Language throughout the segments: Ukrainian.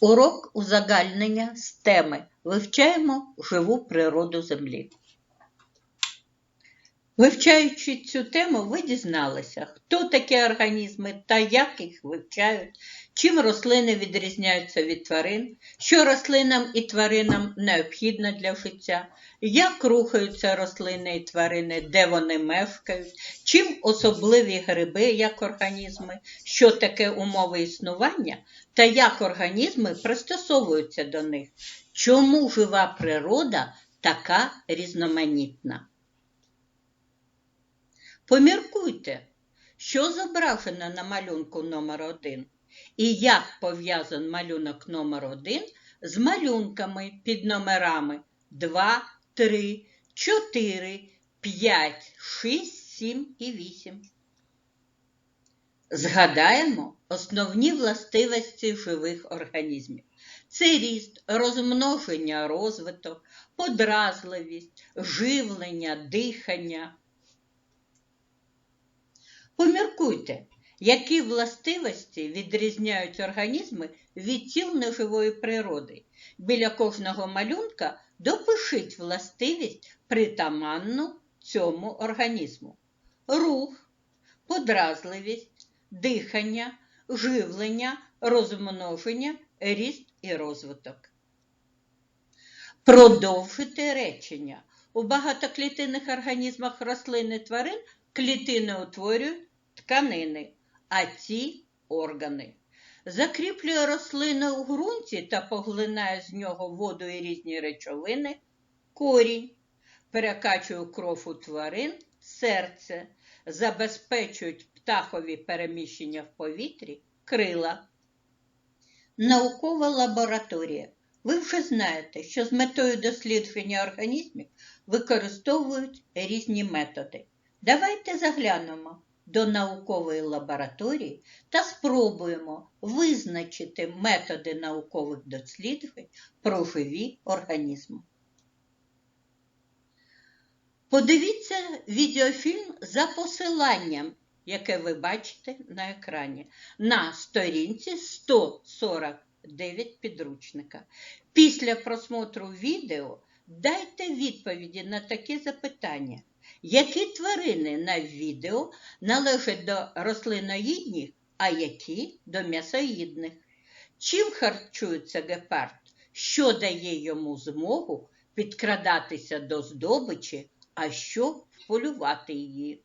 Урок узагальнення з теми Вивчаємо живу природу Землі. Вивчаючи цю тему, ви дізналися, хто такі організми та як їх вивчають, чим рослини відрізняються від тварин, що рослинам і тваринам необхідно для життя, як рухаються рослини і тварини, де вони мешкають, чим особливі гриби як організми, що таке умови існування? Та як організми пристосовуються до них, чому жива природа така різноманітна. Поміркуйте, що зображено на малюнку номер 1 і як пов'язаний малюнок номер 1 з малюнками під номерами 2, 3, 4, 5, 6, 7 і 8. Згадаємо основні властивості живих організмів. Це ріст, розмноження, розвиток, подразливість, живлення, дихання. Поміркуйте, які властивості відрізняють організми від тіл неживої природи. Біля кожного малюнка допишіть властивість притаманну цьому організму. Рух, подразливість, дихання, живлення, розмноження, ріст і розвиток. Продовжити речення. У багатоклітинних організмах рослин і тварин клітини утворюють тканини, а ці органи. Закріплює рослини у ґрунті та поглинає з нього воду і різні речовини, корінь, перекачує кров у тварин, серце, забезпечують птахові переміщення в повітрі, крила. Наукова лабораторія. Ви вже знаєте, що з метою дослідження організмів використовують різні методи. Давайте заглянемо до наукової лабораторії та спробуємо визначити методи наукових досліджень про живі організми. Подивіться відеофільм за посиланням, яке ви бачите на екрані, на сторінці 149 підручника. Після просмотру відео дайте відповіді на такі запитання. Які тварини на відео належать до рослиноїдних, а які до м'ясоїдних? Чим харчується гепард? Що дає йому змогу підкрадатися до здобичі, а що вполювати її?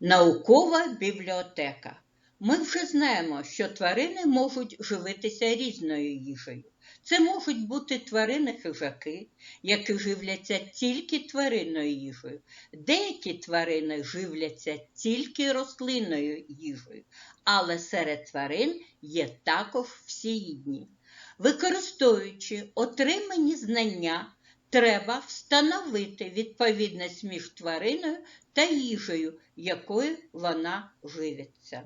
Наукова бібліотека. Ми вже знаємо, що тварини можуть живитися різною їжею. Це можуть бути тварини хижаки, які живляться тільки тваринною їжею. Деякі тварини живляться тільки рослинною їжею, але серед тварин є також всіїдні. Використовуючи отримані знання, треба встановити відповідність між твариною та їжею, якою вона живиться.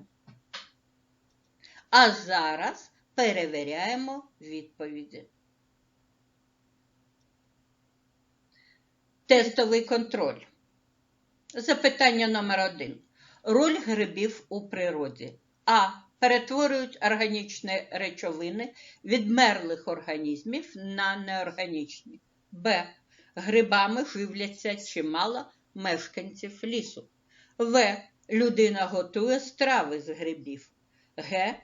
А зараз перевіряємо відповіді. Тестовий контроль. Запитання номер один. Роль грибів у природі. А. Перетворюють органічні речовини відмерлих організмів на неорганічні. Б. Грибами живляться чимало мешканців лісу. В. Людина готує страви з грибів. Г.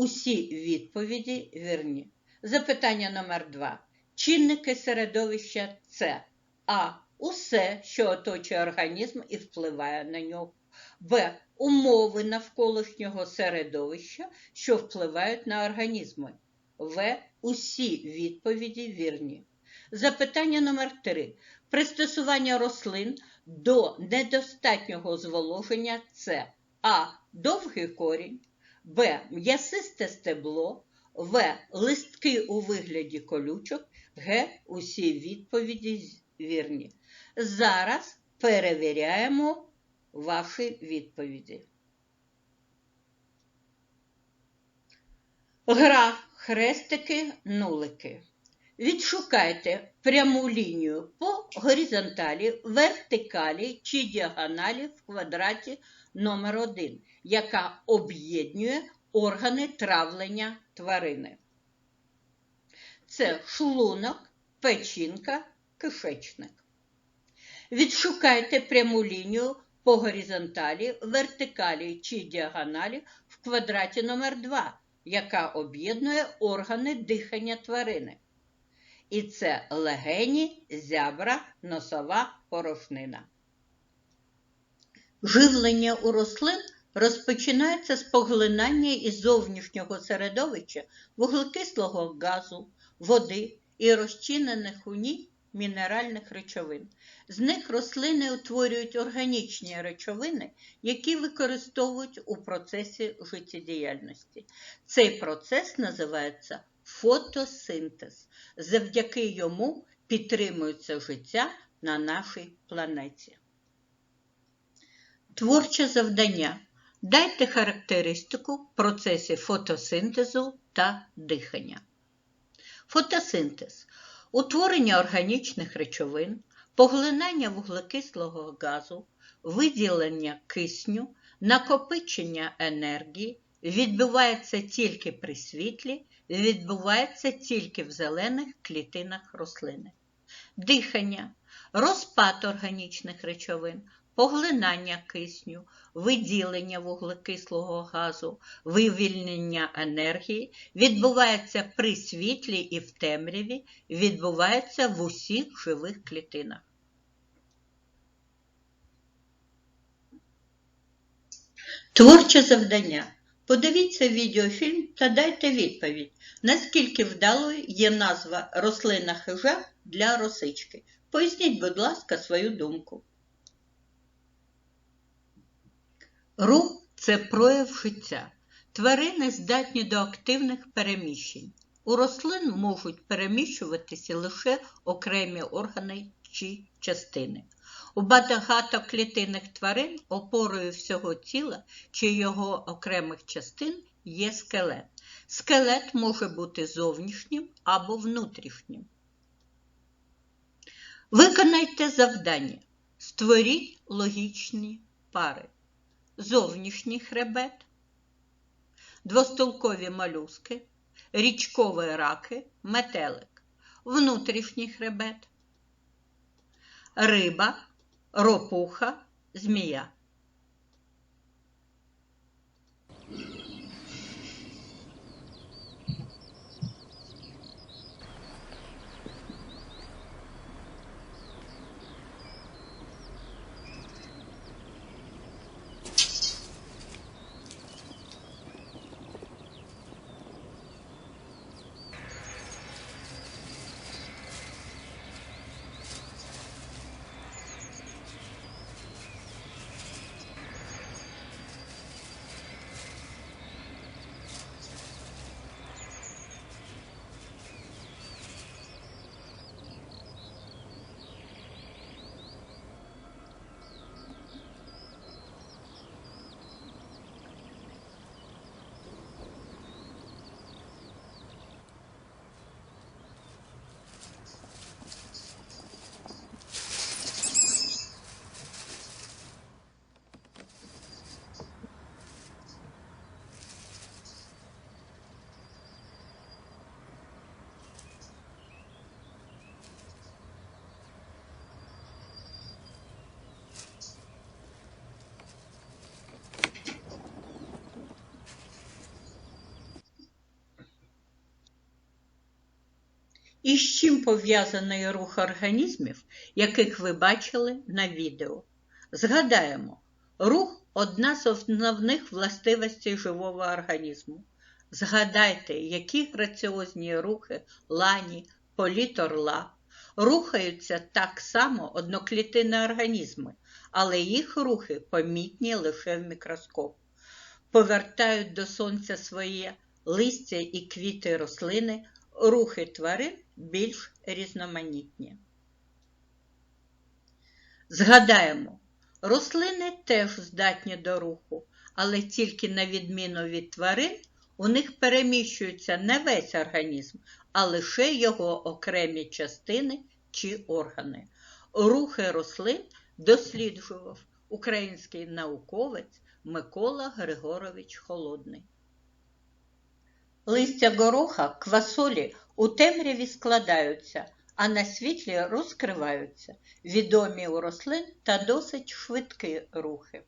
Усі відповіді вірні. Запитання номер 2 Чинники середовища С. А. Усе, що оточує організм і впливає на нього. Б. Умови навколишнього середовища, що впливають на організми. В. Усі відповіді вірні. Запитання номер 3 Пристосування рослин до недостатнього зволоження С. А. Довгий корінь. Б. М'ясисте стебло, В. Листки у вигляді колючок, Г. Усі відповіді вірні. Зараз перевіряємо ваші відповіді. Гра хрестики, нулики. Відшукайте пряму лінію по горизонталі, вертикалі чи діагоналі в квадраті номер 1 яка об'єднує органи травлення тварини. Це шлунок, печінка, кишечник. Відшукайте пряму лінію по горизонталі, вертикалі чи діагоналі в квадраті номер 2 яка об'єднує органи дихання тварини. І це легені, зябра, носова порожнина. Живлення у рослин розпочинається з поглинання із зовнішнього середовища вуглекислого газу, води і розчинених у ній мінеральних речовин. З них рослини утворюють органічні речовини, які використовують у процесі життєдіяльності. Цей процес називається фотосинтез. Завдяки йому підтримується життя на нашій планеті. Творче завдання. Дайте характеристику процесі фотосинтезу та дихання. Фотосинтез утворення органічних речовин, поглинання вуглекислого газу, виділення кисню, накопичення енергії відбувається тільки при світлі, відбувається тільки в зелених клітинах рослини. Дихання, розпад органічних речовин, поглинання кисню, виділення вуглекислого газу, вивільнення енергії відбувається при світлі і в темряві, відбувається в усіх живих клітинах. Творче завдання. Подивіться відеофільм та дайте відповідь, наскільки вдалою є назва рослина хижа для росички. Поясніть, будь ласка, свою думку. Рух це прояв життя. Тварини здатні до активних переміщень. У рослин можуть переміщуватися лише окремі органи чи частини. У багатоклітинних тварин опорою всього тіла чи його окремих частин є скелет. Скелет може бути зовнішнім або внутрішнім. Виконайте завдання. Створіть логічні пари зовнішній хребет, двостолкові молюски, річкові раки, метелик, внутрішній хребет, риба, ропуха, змія. І з чим пов'язаний рух організмів, яких ви бачили на відео. Згадаємо, рух одна з основних властивостей живого організму. Згадайте, які граціозні рухи лані, політ орла. Рухаються так само одноклітинні організми, але їх рухи помітні лише в мікроскоп. Повертають до сонця своє листя і квіти рослини, рухи тварин більш різноманітні. Згадаємо, рослини теж здатні до руху, але тільки на відміну від тварин, у них переміщується не весь організм, а лише його окремі частини чи органи. Рухи рослин досліджував український науковець Микола Григорович Холодний. Листя гороха, квасолі у темряві складаються, а на світлі розкриваються. Відомі у рослин та досить швидкі рухи.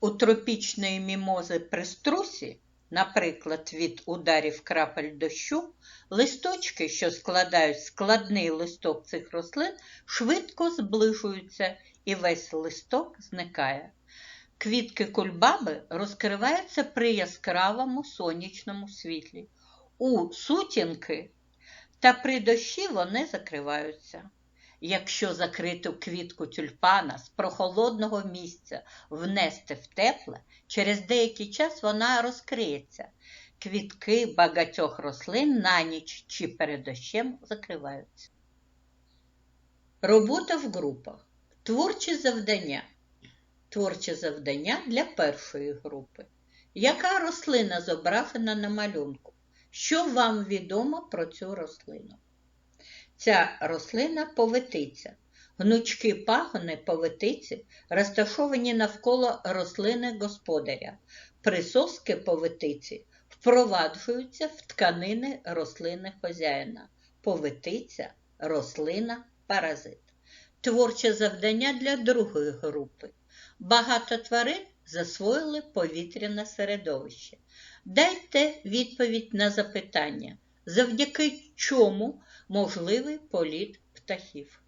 У тропічної мімози при струсі, наприклад, від ударів крапель дощу, листочки, що складають складний листок цих рослин, швидко зближуються і весь листок зникає. Квітки кульбаби розкриваються при яскравому сонячному світлі. У сутінки та при дощі вони закриваються. Якщо закриту квітку тюльпана з прохолодного місця внести в тепле, через деякий час вона розкриється. Квітки багатьох рослин на ніч чи перед дощем закриваються. Робота в групах. Творчі завдання. Творче завдання для першої групи. Яка рослина зображена на малюнку? Що вам відомо про цю рослину? Ця рослина повитиця. Гнучкі пагони повитиці розташовані навколо рослини господаря. Присоски повитиці впроваджуються в тканини рослини хозяїна. Повитиця рослина паразит. Творче завдання для другої групи. Багато тварин засвоїли повітряне середовище. Дайте відповідь на запитання, завдяки чому можливий політ птахів.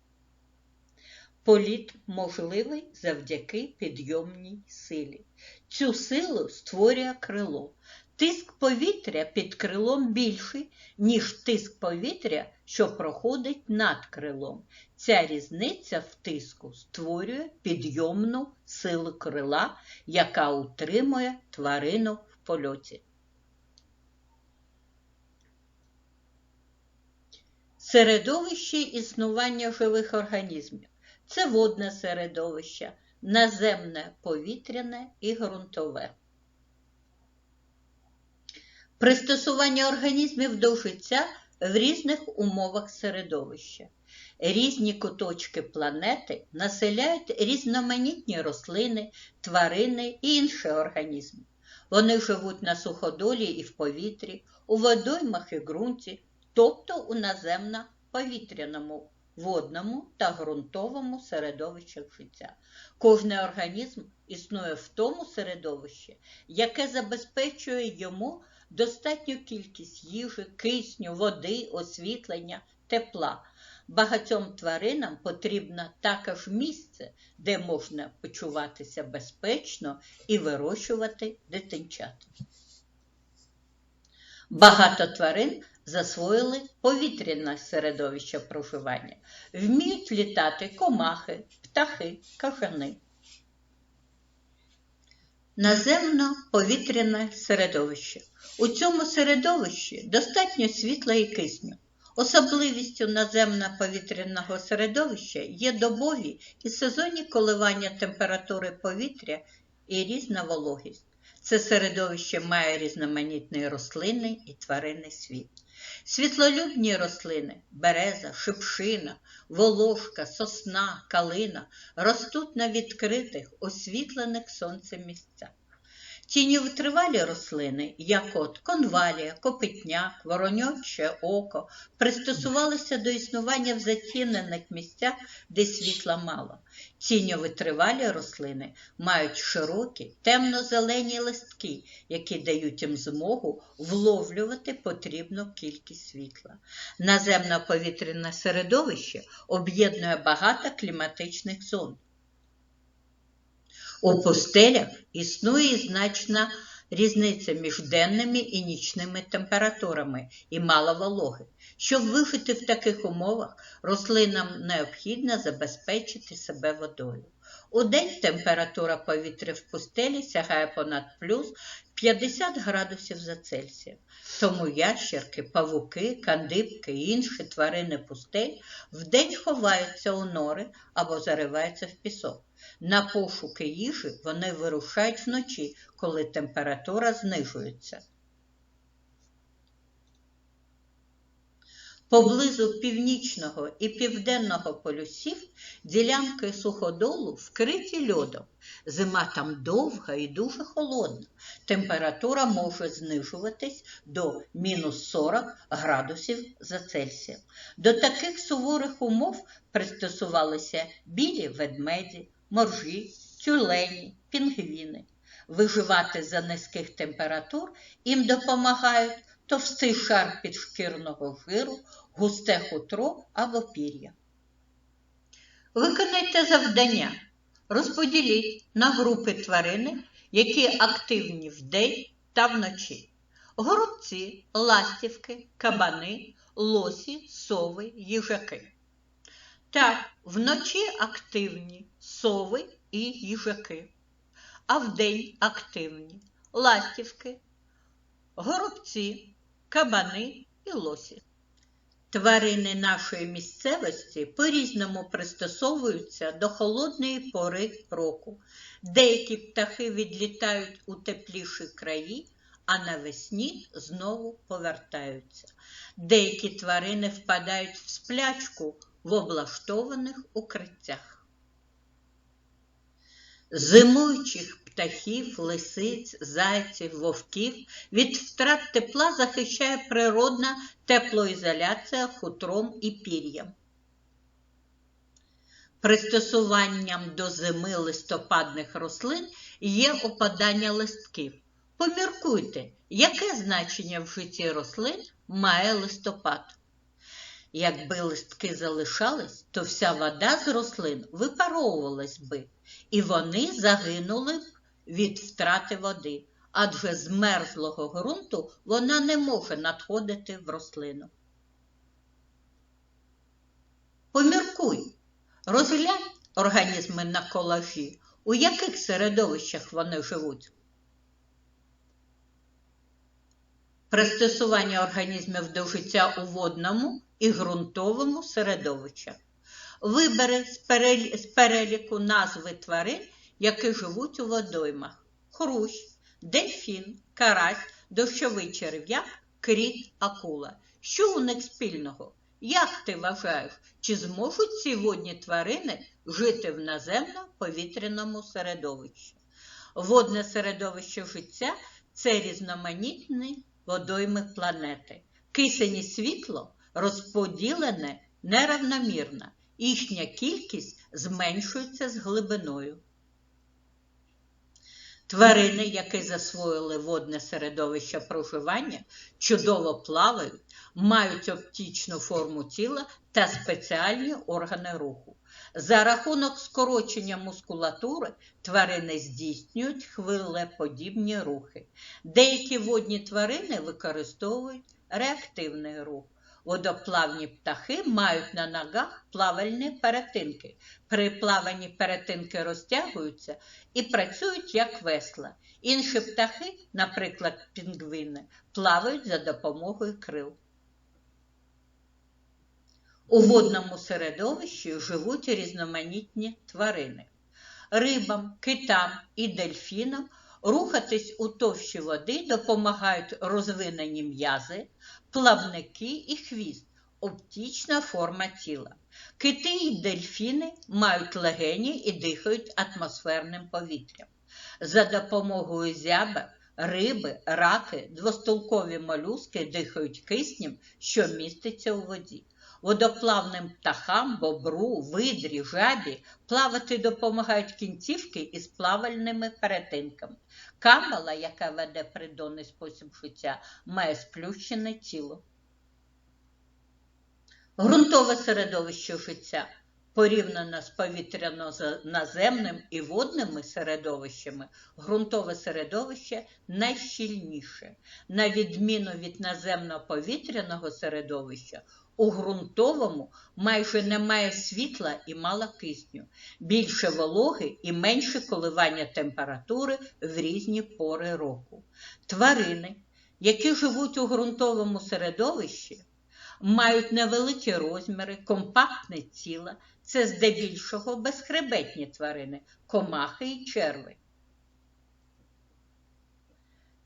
Політ можливий завдяки підйомній силі. Цю силу створює крило. Тиск повітря під крилом більший, ніж тиск повітря, що проходить над крилом. Ця різниця в тиску створює підйомну силу крила, яка утримує тварину в польоті. Середовище існування живих організмів це водне середовище, наземне повітряне і ґрунтове. Пристосування організмів до життя в різних умовах середовища. Різні куточки планети населяють різноманітні рослини, тварини і інші організми. Вони живуть на суходолі і в повітрі, у водоймах і ґрунті, тобто у наземно-повітряному, водному та ґрунтовому середовищах життя. Кожний організм існує в тому середовищі, яке забезпечує йому достатню кількість їжі, кисню, води, освітлення, тепла. Багатьом тваринам потрібно також місце, де можна почуватися безпечно і вирощувати дитинчат. Багато тварин засвоїли повітряне середовище проживання, вміють літати комахи, птахи, кажани. Наземно-повітряне середовище. У цьому середовищі достатньо світла і кисню. Особливістю наземно-повітряного середовища є добові і сезонні коливання температури повітря і різна вологість. Це середовище має різноманітний рослинний і тваринний світ. Світлолюбні рослини береза, шипшина, волошка, сосна, калина ростуть на відкритих, освітлених сонцем місцях. Тіньовитривалі рослини, як от конвалія, копитняк, вороньоче око, пристосувалися до існування в затінених місцях, де світла мало. Тіньовитривалі рослини мають широкі темно-зелені листки, які дають їм змогу вловлювати потрібну кількість світла. Наземно-повітряне середовище об'єднує багато кліматичних зон. У пустелях існує значна різниця між денними і нічними температурами і мало вологи. Щоб вижити в таких умовах, рослинам необхідно забезпечити себе водою. У день температура повітря в пустелі сягає понад плюс 50 градусів за Цельсієм. Тому ящерки, павуки, кандибки і інші тварини пустель вдень ховаються у нори або зариваються в пісок. На пошуки їжі вони вирушають вночі, коли температура знижується. Поблизу північного і південного полюсів ділянки суходолу вкриті льодом. Зима там довга і дуже холодна. Температура може знижуватись до мінус 40 градусів за Цельсієм. До таких суворих умов пристосувалися білі ведмеді, моржі, тюлені, пінгвіни. Виживати за низьких температур їм допомагають товстий шар підшкірного жиру, густе хутро або пір'я. Виконайте завдання. Розподіліть на групи тварини, які активні вдень та вночі. Горобці, ластівки, кабани, лосі, сови, їжаки. Так, вночі активні сови і їжаки, а вдень активні ластівки, горобці, кабани і лосі. Тварини нашої місцевості по-різному пристосовуються до холодної пори року. Деякі птахи відлітають у тепліші краї, а навесні знову повертаються. Деякі тварини впадають в сплячку в облаштованих укриттях. Зимуючих птахів, лисиць, зайців, вовків від втрат тепла захищає природна теплоізоляція хутром і пір'ям. Пристосуванням до зими листопадних рослин є опадання листків. Поміркуйте, яке значення в житті рослин має листопад. Якби листки залишались, то вся вода з рослин випаровувалась би, і вони загинули б від втрати води, адже з мерзлого ґрунту вона не може надходити в рослину. Поміркуй, розглянь організми на колажі, у яких середовищах вони живуть. Пристосування організмів до життя у водному і ґрунтовому середовищах. Вибери з переліку назви тварин, які живуть у водоймах: хрущ, дельфін, карась, дощовий черв'як, кріт, акула. Що у них спільного? Як ти вважаєш, чи зможуть ці водні тварини жити в наземно-повітряному середовищі? Водне середовище життя це різноманітні водойми планети. Кисень і світло розподілене неравномірно, їхня кількість зменшується з глибиною. Тварини, які засвоїли водне середовище проживання, чудово плавають, мають оптичну форму тіла та спеціальні органи руху. За рахунок скорочення мускулатури тварини здійснюють хвилеподібні рухи. Деякі водні тварини використовують реактивний рух. Водоплавні птахи мають на ногах плавальні перетинки. При плаванні перетинки розтягуються і працюють як весла. Інші птахи, наприклад, пінгвини, плавають за допомогою крил. У водному середовищі живуть різноманітні тварини. Рибам, китам і дельфінам рухатись у товщі води допомагають розвинені м'язи, плавники і хвіст, оптична форма тіла. Кити і дельфіни мають легені і дихають атмосферним повітрям. За допомогою зяба, риби, раки, двостолкові молюски дихають киснем, що міститься у воді. Водоплавним птахам, бобру, видрі, жабі плавати допомагають кінцівки із плавальними перетинками. Камбала, яка веде придонний спосіб життя, має сплющене тіло. Грунтове середовище життя порівняно з повітряно-наземним і водними середовищами, ґрунтове середовище найщільніше. На відміну від наземно-повітряного середовища, у ґрунтовому майже немає світла і мало кисню, більше вологи і менше коливання температури в різні пори року. Тварини, які живуть у ґрунтовому середовищі, мають невеликі розміри, компактне тіло, це здебільшого безхребетні тварини, комахи і черви.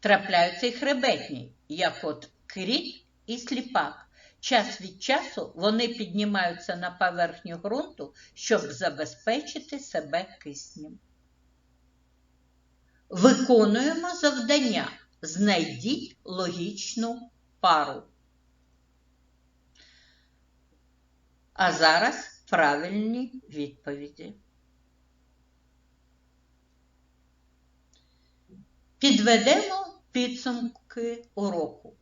Трапляються й хребетні, як от кріт і сліпак. Час від часу вони піднімаються на поверхню ґрунту, щоб забезпечити себе киснем. Виконуємо завдання. Знайдіть логічну пару. А зараз правильні відповіді. Підведемо підсумки уроку.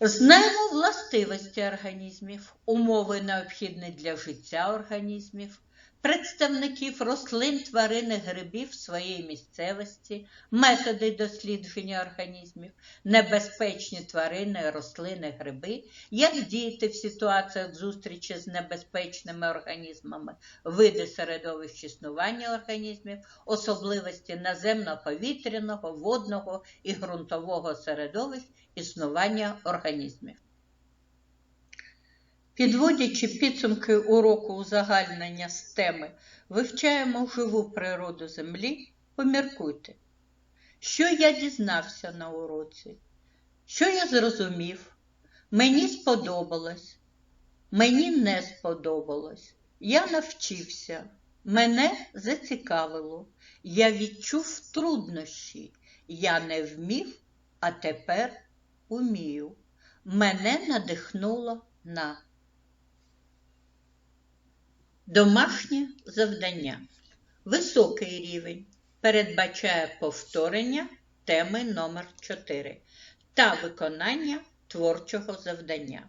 Знаємо властивості організмів, умови необхідні для життя організмів, представників рослин, тварин і грибів своєї місцевості, методи дослідження організмів, небезпечні тварини, рослини, гриби, як діяти в ситуаціях зустрічі з небезпечними організмами, види середовищ існування організмів, особливості наземно-повітряного, водного і ґрунтового середовищ існування організмів. Підводячи підсумки уроку узагальнення з теми Вивчаємо живу природу Землі, поміркуйте, що я дізнався на уроці, що я зрозумів, мені сподобалось, мені не сподобалось, я навчився, мене зацікавило, я відчув труднощі, я не вмів, а тепер умію. Мене надихнуло на Домашнє завдання. Високий рівень передбачає повторення теми номер 4 та виконання творчого завдання.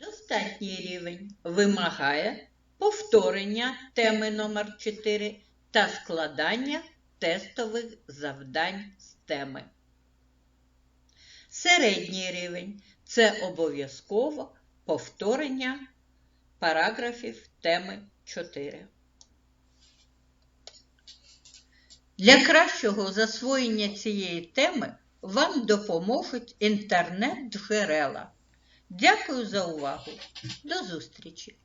Достатній рівень вимагає повторення теми номер 4 та складання тестових завдань з теми. Середній рівень це обов'язково повторення параграфів теми 4. Для кращого засвоєння цієї теми вам допоможуть інтернет-джерела. Дякую за увагу. До зустрічі!